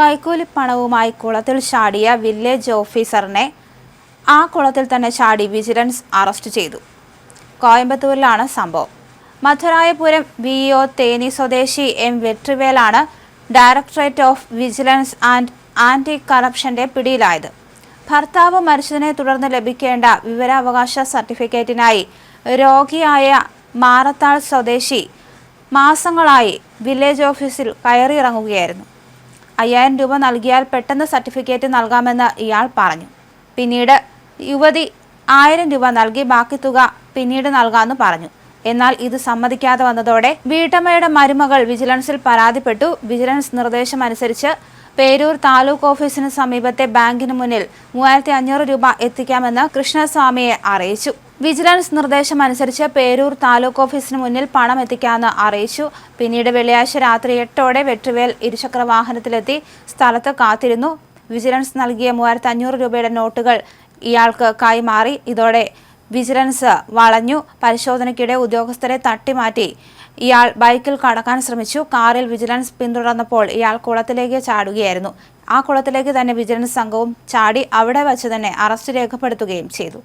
കൈക്കൂലിപ്പണവുമായി കുളത്തിൽ ചാടിയ വില്ലേജ് ഓഫീസറിനെ ആ കുളത്തിൽ തന്നെ ചാടി വിജിലൻസ് അറസ്റ്റ് ചെയ്തു. കോയമ്പത്തൂരിലാണ് സംഭവം. മധുരായപുരം വി ഒ തേനി സ്വദേശി M വെട്രിവേലാണ് directorate of vigilance and anti കറപ്ഷന്റെ പിടിയിലായത്. ഭർത്താവ് മരിച്ചതിനെ തുടർന്ന് ലഭിക്കേണ്ട വിവരാവകാശ സർട്ടിഫിക്കറ്റിനായി രോഗിയായ മാറത്താൾ സ്വദേശി മാസങ്ങളായി വില്ലേജ് ഓഫീസിൽ കയറിയിറങ്ങുകയായിരുന്നു. അയ്യായിരം രൂപ നൽകിയാൽ പെട്ടെന്ന് സർട്ടിഫിക്കറ്റ് നൽകാമെന്ന് ഇയാൾ പറഞ്ഞു. പിന്നീട് യുവതി ആയിരം രൂപ നൽകി ബാക്കി തുക പിന്നീട് നൽകാമെന്ന് പറഞ്ഞു. എന്നാൽ ഇത് സമ്മതിക്കാതെ വന്നതോടെ വീട്ടമ്മയുടെ മരുമകൾ വിജിലൻസിൽ പരാതിപ്പെട്ടു. വിജിലൻസ് നിർദ്ദേശം അനുസരിച്ച് പേരൂർ താലൂക്ക് ഓഫീസിന് സമീപത്തെ ബാങ്കിന് മുന്നിൽ മൂവായിരത്തി അഞ്ഞൂറ് രൂപ എത്തിക്കാമെന്ന് കൃഷ്ണസ്വാമിയെ അറിയിച്ചു. വിജിലൻസ് നിർദ്ദേശമനുസരിച്ച് പേരൂർ താലൂക്ക് ഓഫീസിന് മുന്നിൽ പണം എത്തിക്കാമെന്ന് അറിയിച്ചു. പിന്നീട് വെള്ളിയാഴ്ച രാത്രി എട്ടോടെ വെട്രിവേൽ ഇരുചക്ര വാഹനത്തിലെത്തി സ്ഥലത്ത് കാത്തിരുന്നു. വിജിലൻസ് നൽകിയ മൂവായിരത്തി അഞ്ഞൂറ് രൂപയുടെ നോട്ടുകൾ ഇയാൾക്ക് കൈമാറി. ഇതോടെ വിജിലൻസ് വളഞ്ഞു. പരിശോധനയ്ക്കിടെ ഉദ്യോഗസ്ഥരെ തട്ടിമാറ്റി. ഇയാൾ ബൈക്കിൽ കടക്കാൻ ശ്രമിച്ചു. കാറിൽ വിജിലൻസ് പിന്തുടർന്നപ്പോൾ ഇയാൾ കുളത്തിലേക്ക് ചാടുകയായിരുന്നു. ആ കുളത്തിലേക്ക് തന്നെ വിജിലൻസ് സംഘവും ചാടി അവിടെ വച്ച് തന്നെ അറസ്റ്റ് രേഖപ്പെടുത്തുകയും ചെയ്തു.